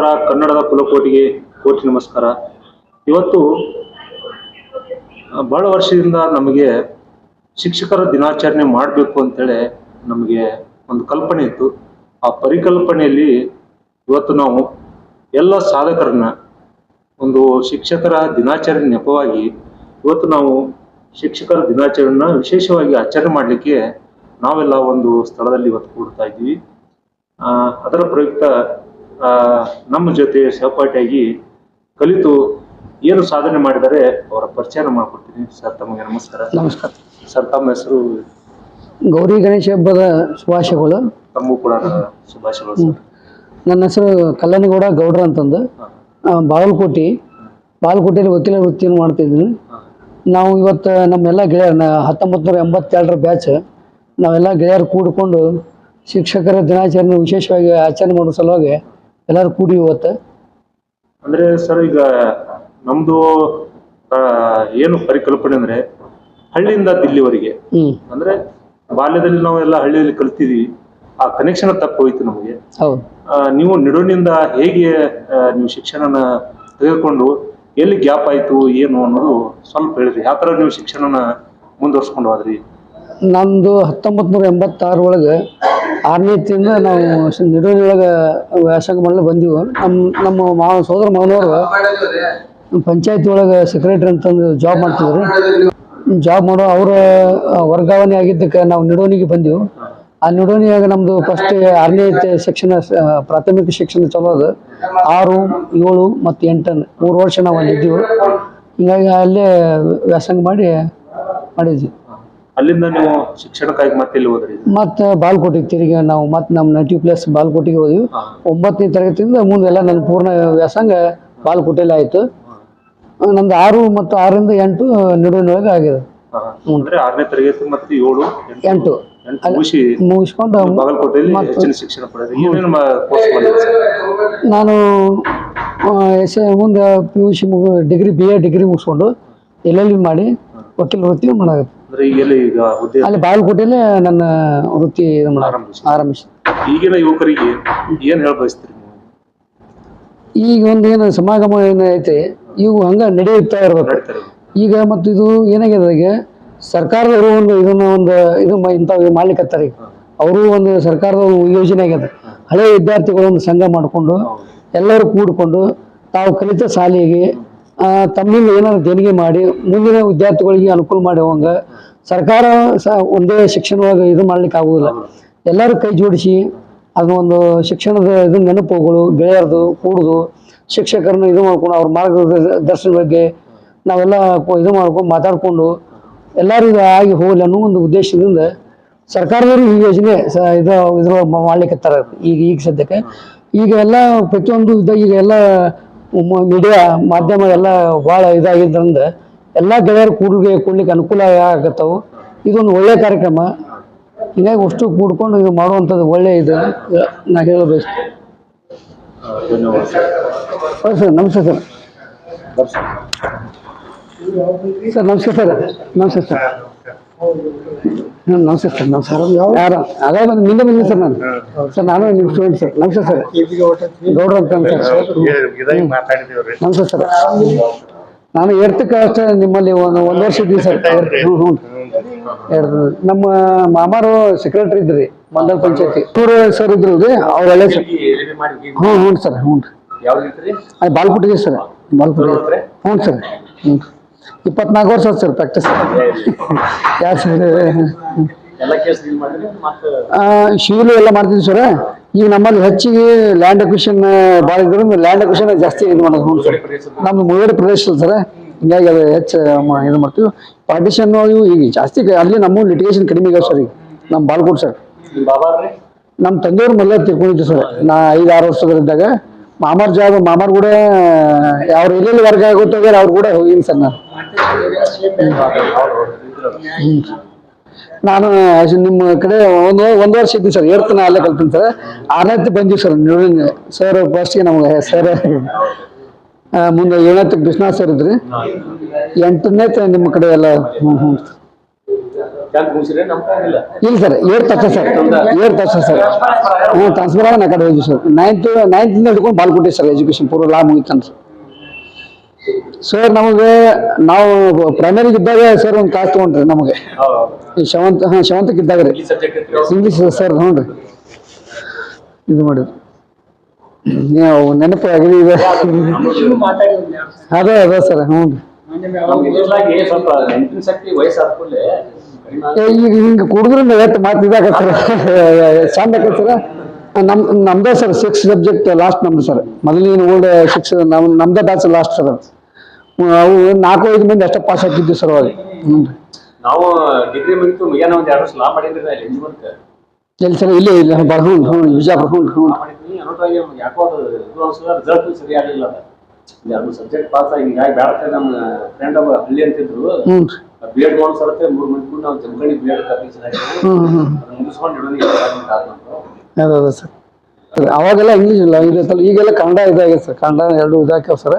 ನಮಸ್ಕಾರ. ಕನ್ನಡದ ಕುಲಕೋಟಿಗೆ ಕೋಟಿ ನಮಸ್ಕಾರ. ಇವತ್ತು, ಬಹಳ ವರ್ಷದಿಂದ ನಮಗೆ ಶಿಕ್ಷಕರ ದಿನಾಚರಣೆ ಮಾಡಬೇಕು ಅಂತೇಳಿ ನಮಗೆ ಒಂದು ಕಲ್ಪನೆ ಇತ್ತು. ಆ ಪರಿಕಲ್ಪನೆಯಲ್ಲಿ ಇವತ್ತು ನಾವು ಎಲ್ಲ ಸಾಧಕರನ್ನ ಒಂದು ಶಿಕ್ಷಕರ ದಿನಾಚರಣೆ ನೆಪವಾಗಿ ಇವತ್ತು ನಾವು ಶಿಕ್ಷಕರ ದಿನಾಚರಣೆನ ವಿಶೇಷವಾಗಿ ಆಚರಣೆ ಮಾಡಲಿಕ್ಕೆ ನಾವೆಲ್ಲ ಒಂದು ಸ್ಥಳದಲ್ಲಿ ಇವತ್ತು ಕೂಡ್ತಾ ಇದ್ದೀವಿ. ಅದರ ಪ್ರಯುಕ್ತ ನಮ್ಮ ಜೊತೆ ಸಹಪಾಠಿಯಾಗಿ ಕಲಿತು ಏನು ಸಾಧನೆ ಮಾಡಿದರೆ ಅವರ ಪರಿಚಯ ಮಾಡಿಕೊಡ್ತೀನಿ. ಸರ್ ತಮಗೆ ನಮಸ್ಕಾರ. ನಮಸ್ಕಾರ. ಸರ್ ತಮ್ಮ ಹೆಸರು? ಗೌರಿ ಗಣೇಶ ಹಬ್ಬದ ಶುಭಾಶಯಗಳು. ತಮಗೂ ಕೂಡ ಶುಭಾಶಯಗಳು ಸರ್. ನನ್ನ ಹೆಸರು ಕಲ್ಲನಗೌಡ ಗೌಡ್ರ ಅಂತಂದು. ಬಾಗಲಕೋಟೆ. ಬಾಗಲಕೋಟೆಯಲ್ಲಿ ವಕೀಲ ವೃತ್ತಿಯನ್ನು ಮಾಡ್ತಿದ್ದೀನಿ. ನಾವು ಇವತ್ತು ನಮ್ಮೆಲ್ಲ ಗೆಳೆಯರ ಹತ್ತೊಂಬತ್ತು ನೂರ ಎಂಬತ್ತೆರಡರ ಬ್ಯಾಚ್. ನಾವೆಲ್ಲ ಗೆಳೆಯರು ಕೂಡಿಕೊಂಡು ಶಿಕ್ಷಕರ ದಿನಾಚರಣೆ ವಿಶೇಷವಾಗಿ ಆಚರಣೆ ಮಾಡೋ ಸಲುವಾಗಿ ಎಲ್ಲರೂ ಕೂಡಿ ಇವತ್ತು? ಅಂದ್ರೆ ಸರ್ ಈಗ ನಮ್ದು ಆ, ಏನು ಪರಿಕಲ್ಪನೆ ಅಂದ್ರೆ ಹಳ್ಳಿಯಿಂದ ದಿಲ್ಲಿವರೆಗೆ. ಅಂದ್ರೆ ಬಾಲ್ಯದಲ್ಲಿ ನಾವೆಲ್ಲ ಹಳ್ಳಿಯಲ್ಲಿ ಕಲ್ತಿದೀವಿ. ಆ ಕನೆಕ್ಷನ್ ತಪ್ಪು ಹೋಯ್ತು ನಮಗೆ. ಹೌದು. ಆ, ನೀವು ನಿಡೋನಿಂದ ಹೇಗೆ ಆ, ನೀವು ಶಿಕ್ಷಣನ ತೆಗೆದುಕೊಂಡು ಎಲ್ಲಿ ಗ್ಯಾಪ್ ಆಯ್ತು ಏನು ಅನ್ನೋದು ಸ್ವಲ್ಪ ಹೇಳಿದ್ರಿ. ಯಾವ ತರ ನೀವು ಶಿಕ್ಷಣನ ಮುಂದುವರ್ಸ್ಕೊಂಡು ಹೋದ್ರಿ? ನಂದು ಹತ್ತೊಂಬತ್ತು ನೂರ ಎಂಬತ್ತಾರು ಒಳಗೆ ಆರನೇತಿಂದ ನಾವು ನಿಡೋಳಗ ವ್ಯಾಸಂಗ ಮಾಡಲು ಬಂದೀವಿ. ನಮ್ಮ ನಮ್ಮ ಮಾವ, ಸೋದರ ಮಾವನವರು ಪಂಚಾಯತಿ ಒಳಗೆ ಸೆಕ್ರೆಟರಿ ಅಂತಂದು ಜಾಬ್ ಮಾಡ್ತಿದ್ರು. ಜಾಬ್ ಮಾಡೋ ಅವರ ವರ್ಗಾವಣೆ ಆಗಿದ್ದಕ್ಕೆ ನಾವು ನಿಡೋಣಿಗೆ ಬಂದೆವು. ಆ ನಿಡೋನಿಯಾಗ ನಮ್ಮದು ಫಸ್ಟ್ ಆರನೇ ಶಿಕ್ಷಣ ಪ್ರಾಥಮಿಕ ಶಿಕ್ಷಣ ಚಲೋ ಅದು. ಆರು, ಏಳು ಮತ್ತು ಎಂಟನ್ನು ಮೂರು ವರ್ಷ ನಾವು ಅಲ್ಲಿ ಇದ್ದೀವಿ. ಹಿಂಗಾಗಿ ಅಲ್ಲೇ ವ್ಯಾಸಂಗ ಮಾಡಿ ಮಾಡಿದ್ವಿ. ಅಲ್ಲಿಂದ ನೀವು ಶಿಕ್ಷಣಕ್ಕಾಗಿ ಮತ್ತೆ ಇಲ್ಲಿ ಹೋದ್ರಿ? ಮತ್ತೆ ಬಾಲ್ಕೋಟಿಗೆ ತಿರುಗಿ ನಾವು ಮತ್ತೆ ನಮ್ಮ ನೈಂಟಿ ಪ್ಲಸ್ ಬಾಲ್ಕೋಟಿಗೆ ಹೋದ್ವಿ. ಒಂಬತ್ತನೇ ತರಗತಿಯಿಂದ ಮುಂದೆಲ್ಲ ನನ್ನ ಪೂರ್ಣ ವ್ಯಾಸಂಗ ಬಾಲ್ಕೋಟೆಯಲ್ಲಿ ಆಯಿತು. ನಂದು ಆರು ಮತ್ತು ಆರರಿಂದ ಎಂಟು ನಿಡುವಿನೊಳಗೆ ಆಗಿದೆ. ಅಂದ್ರೆ ಆರನೇ ತರಗತಿ ಮತ್ತೆ ಏಳು ಎಂಟು ಎಂಟು. ಎಂಟು ಮುಗಿಸಿ ಮುಗಿಸ್ಕೊಂಡು ಬಾಗಲಕೋಟೆಯಲ್ಲಿ ಶಿಕ್ಷಣ ನಾನು ಎಸ್ ಮುಂದೆ ಪಿ ಯು ಸಿ ಮುಗಿ ಡಿಗ್ರಿ ಬಿ ಎ ಡಿಗ್ರಿ ಮುಗಿಸ್ಕೊಂಡು ಎಲ್ ಎಲ್ ಬಿ ಮಾಡಿ ವಕೀಲ ವೃತ್ತಿ ಮಾಡಾಗುತ್ತೆ ಅಂದ್ರೆ ಈಗ ಈಗ ಹುದ್ದೆ ಅಲ್ಲಿ ಬಾಗಲಕೋಟೆಯಲ್ಲೇ ನನ್ನ ವೃತ್ತಿ ಇದು ಮಾಡ ಆರಂಭಿಸಿ ಆರಂಭಿಸಿ ಈಗಿನ ಯುವಕರಿಗೆ ಏನ್ ಹೇಳ ಬಯಸ್ತೀರಿ ನೀವು? ಈಗ ಒಂದೇನು ಸಮಾಗಮ ಏನೈತೆ ಇವು ಹಂಗೆ ನಡೆಯುತ್ತಾ ಇರ್ಬೇಕು. ಈಗ ಮತ್ತು ಇದು ಏನಾಗಿದೆ ಈಗ ಸರ್ಕಾರದವರು ಒಂದು ಇದನ್ನ ಒಂದು ಇದು ಮ- ಇಂಥವು ಮಾಡ್ಲಿಕ್ಕತ್ತಾರೆ ಈಗ. ಅವರು ಒಂದು ಸರ್ಕಾರದ ಯೋಜನೆ ಆಗ್ಯದ. ಹಳೆ ವಿದ್ಯಾರ್ಥಿಗಳು ಒಂದು ಸಂಘ ಮಾಡಿಕೊಂಡು ಎಲ್ಲರೂ ಕೂಡಿಕೊಂಡು ತಾವು ಕಲಿತ ಶಾಲೆಗೆ ತಮ್ಮಿಂದ ಏನಾದ್ರು ದೇಣಿಗೆ ಮಾಡಿ ಮುಂದಿನ ವಿದ್ಯಾರ್ಥಿಗಳಿಗೆ ಅನುಕೂಲ ಮಾಡುವಂಗ ಸರ್ಕಾರ ಸಹ ಒಂದೇ ಶಿಕ್ಷಣವಾಗಿ ಇದು ಮಾಡ್ಲಿಕ್ಕೆ ಆಗುದಿಲ್ಲ. ಎಲ್ಲರೂ ಕೈ ಜೋಡಿಸಿ ಅದು ಒಂದು ಶಿಕ್ಷಣದ ಇದು ನೆನಪುಗಳು, ಗೆಳೆಯರದು, ಕೂಡುದು, ಶಿಕ್ಷಕರನ್ನ ಇದು ಮಾಡ್ಕೊಂಡು ಅವ್ರ ಮಾರ್ಗದರ್ಶನ ಬಗ್ಗೆ ನಾವೆಲ್ಲ ಇದು ಮಾಡ್ಕೊಂಡು ಮಾತಾಡ್ಕೊಂಡು ಎಲ್ಲರೂ ಇದು ಆಗಿ ಹೋಗಲಿ ಅನ್ನೋ ಒಂದು ಉದ್ದೇಶದಿಂದ ಸರ್ಕಾರದವರು ಈ ಯೋಜನೆ ಇದು ಇದ್ರೊಳಗೆ ಮಾಡ್ಲಿಕ್ಕೆ ಈಗ ಈಗ ಸದ್ಯಕ್ಕೆ ಈಗ ಎಲ್ಲ ಪ್ರತಿಯೊಂದು ಈಗ ಎಲ್ಲ ಮೀಡಿಯಾ ಮಾಧ್ಯಮ ಎಲ್ಲ ಭಾಳ ಇದಾಗಿದ್ದರಿಂದ ಎಲ್ಲ ಗೆಳೆಯರು ಕೂಡಿಗೆ ಕೂಡ್ಲಿಕ್ಕೆ ಅನುಕೂಲ ಆಗತ್ತವು. ಇದೊಂದು ಒಳ್ಳೆಯ ಕಾರ್ಯಕ್ರಮ. ಹೀಗಾಗಿ ಅಷ್ಟು ಕೂಡ್ಕೊಂಡು ಇದು ಮಾಡುವಂಥದ್ದು ಒಳ್ಳೆಯ ಇದು ನಾ ಹೇಳಬೇಕು ಸರ್, ನಮಸ್ತೆ ಸರ್. ಸರ್, ನಮಸ್ತೆ ಸರ್. ನಮಸ್ತೆ ಸರ್. ನಮಸ್ತೆ ಸರ್ ನಮಸ್ಕಾರ ಯಾರು? ಅದೇ ಬಂದು ನಿನ್ನೆ ಬಂದಿನಿ ಸರ್ ನಾನು. ಸರ್ ನಾನು ನಿಮ್ಮ ಸ್ಟೂಡೆಂಟ್ ಸರ್. ನಮಸ್ತೆ ಸರ್. ಗೌಡ್ರ ಅಂತ ಸರ್. ನಮಸ್ತೆ ಸರ್. ನಾನು ಏರ್ತಕ್ಕೆ ಅಷ್ಟೇ ನಿಮ್ಮಲ್ಲಿ ಒಂದು ಒಂದು ವರ್ಷ ಇದ್ದೀನಿ ಸರ್. ಹ್ಞೂ ಹ್ಞೂ ನಮ್ಮ ಮಾಮಾರು ಸೆಕ್ರೆಟರಿ ಇದ್ರಿ ಮಂಡಲ ಪಂಚಾಯತಿ. ಟೂರ್ ಸರ್ ಇದ್ರು ಅವರೆಲ್ಲ ಸರ್. ಹ್ಞೂ ಹ್ಞೂ ಸರ್ ಹ್ಞೂ ರೀ ಅದು ಬಾಲ್ಪುಟ್ಟಿಗೆ ಸರ್. ಬಾಲ್ಪುಟ್ಟಿಗೆ ಹ್ಞೂ ಸರ್. ಹ್ಞೂ ಇಪ್ಪತ್ನಾಲ್ಕು ವರ್ಷ ಸರ್ ಪ್ರಾಕ್ಟೀಸ್ ಯಾರು ಸರ್ ಶಿವಲು ಎಲ್ಲ ಮಾಡ್ತಿದ್ವಿ ಸರ್. ಈಗ ನಮ್ಮಲ್ಲಿ ಹೆಚ್ಚಿಗೆ ಲ್ಯಾಂಡ್ ಅಕ್ವಿಷನ್ ಭಾಳ ಇದ್ರಿಂದ ಲ್ಯಾಂಡ್ ಅಕ್ವಿಷನ್ ಜಾಸ್ತಿ ಇದು ಮಾಡೋದು ಹ್ಞೂ ಸರ್. ನಮ್ದು ಮುಳುಗಡೆ ಪ್ರದೇಶ ಸರ್. ಹಿಂಗಾಗಿ ಅದು ಹೆಚ್ಚು ಇದು ಮಾಡ್ತೀವಿ. ಪಾರ್ಟಿಷನ್ ಇವು ಈಗ ಜಾಸ್ತಿ ಅಲ್ಲಿ ನಮ್ಮ ಲಿಟಿಗೇಷನ್ ಕಡಿಮೆ ಇದೆ ಸರ್ ಈಗ. ನಮ್ಮ ಬಾಲ್ಕೋಟ್ ಸರ್. ನಮ್ಮ ತಂದೆಯವ್ರ ಮೊದಲೇ ತಿಳ್ಕೊಂಡಿದ್ದು ಸರ್. ನಾ ಐದು ಆರು ವರ್ಷದಲ್ಲಿದ್ದಾಗ ಮಾಮಾರ್ ಜಾಬ್, ಮಾಮಾರ್ ಕೂಡ ಅವ್ರು ಎಲ್ಲೆಲ್ಲಿ ವರ್ಗ ಆಗುತ್ತೋ ಅವ್ರು ಕೂಡ ಹೋಗಿನಿ ಸರ್ ನಾನು ನಿಮ್ಮ ಕಡೆ ಒಂದು ಒಂದು ವರ್ಷ ಇದ್ದೀನಿ ಸರ್. ಏರ್ತನ ಅಲ್ಲೇ ಕಲ್ತೀನಿ ಸರ್. ಆರನೇತಿ ಬಂದೀವಿ ಸರ್ ನೀವು ಸರ್ ಫಸ್ಟ್ಗೆ ನಮ್ಗೆ ಸರ್. ಮುಂದೆ ಏಳನೇತಿ ಬಿಸ್ನಾಥ್ ಸರ್ ಇದ್ರಿ? ಎಂಟನೇತಿ ನಿಮ್ಮ ಕಡೆ ಎಲ್ಲ? ಹ್ಞೂ ಹ್ಞೂ ಇಲ್ಲ ಸರ್ ಏರ್ ತಕ್ಷ ಸರ್ ಏರ್ ತಕ್ಷ ಸರ್. ಹ್ಞೂ ಟ್ರಾನ್ಸ್ಫರ್ ಆಗ ನಾ ಕಡೆ ಹೋಗಿ ಸರ್. ನೈನ್ತ್ ನೈನ್ತಿಂದ ಹಿಡ್ಕೊಂಡು ಬಾಲ್ಕೋಟೆ ಸರ್ ಎಜುಕೇಶನ್ ಪೂರ ಲಾ ಮುಗಿತನ್ರಿ ಸರ್ ನಮಗೆ ನಾವು ಪ್ರೈಮರಿಗೆ ಇದ್ದಾಗ ಸರ್ ಒಂದು ಕ್ಲಾಸ್ ತೊಗೊಂಡ್ರಿ ನಮಗೆ. ಶವಂತ್ ಹಾಂ ಶವಂತಕ್ಕೆ ಇದ್ದಾಗ ರೀ ಇಂಗ್ಲೀಷ್ ಸರ್ ಹ್ಞೂ ರೀ ಇದು ಮಾಡಿರಿ ನೀವು ನೆನಪು ಆಗಲಿ ಇದೆ. ಅದೇ ಅದೇ ಸರ್ ಹ್ಞೂ ರೀ ಈಗ ಹಿಂಗೆ ಕುಡಿದ್ರಿಂದ ಎಷ್ಟು ಮಾತು ಸರ್ ಚಂದ ಆಕೈತೆ ಸರ್ ನಮ್ ನಮ್ದೇ ಸರ್ ಸಿಕ್ಸ್ ಸಬ್ಜೆಕ್ಟ್ ಲಾಸ್ಟ್ ನಮ್ದು ಸರ್ ಮೊದಲಿನ ಓಲ್ಡ್ ಸಿಕ್ಸ್ ನಮ್ ನಮ್ದೇ ಬ್ಯಾಚ್ ಲಾಸ್ಟ್ ಸರ್ ಅವು ನಾಲ್ಕು ಐದು ಮಂದಿ ಅಷ್ಟೇ ಪಾಸ್ ಆಗ್ತಿದ್ವಿ ಸರ್ ಅವಾಗ. ಹ್ಞೂ ರೀ ನಾವು ಡಿಗ್ರಿ ಮುಗಿತು ಮುಗಿಯಾನ ಒಂದು ಎರಡು ವರ್ಷ ಲಾ ಮಾಡಿದ್ರೆ ಎಂಜಿಮಂತ್ ಎಲ್ಲಿ ಸರ್ ಇಲ್ಲ ಇಲ್ಲ ಬರ್ಹ್ಞೂ ಹ್ಞೂ ಹ್ಞೂ ಹ್ಞೂ ಲಾ ಮಾಡಿದ್ವಿ ಯಾಕೋ ಅದು ಇದು ರಿಸಲ್ಟ್ ಅದು. ಎರಡು ಸಬ್ಜೆಕ್ಟ್ ಪಾಸ್ ಆಗಿ ಹಿಂಗಾಗಿ ಬ್ಯಾಡ ನಮ್ಮ ಫ್ರೆಂಡ್ ಒಬ್ಬ ಹಳ್ಳಿ ಅಂತಿದ್ರು. ಹ್ಞೂ ಬಿ ಎಡ್ ಮೂರು ಮಂದಿ ಕೂಡ ನಾವು ಜಮಖಂಡಿ ಬಿ ಎಡ್ ಅದೇ ಸರ್. ಅವಾಗೆಲ್ಲ ಇಂಗ್ಲೀಷ್ ಇಲ್ಲ ಈಗೆಲ್ಲ ಕನ್ನಡ ಇದಾಗಿದೆ ಸರ್. ಕನ್ನಡ ಎರಡು ಇದಾಕ್ಯಾವ ಸರ್.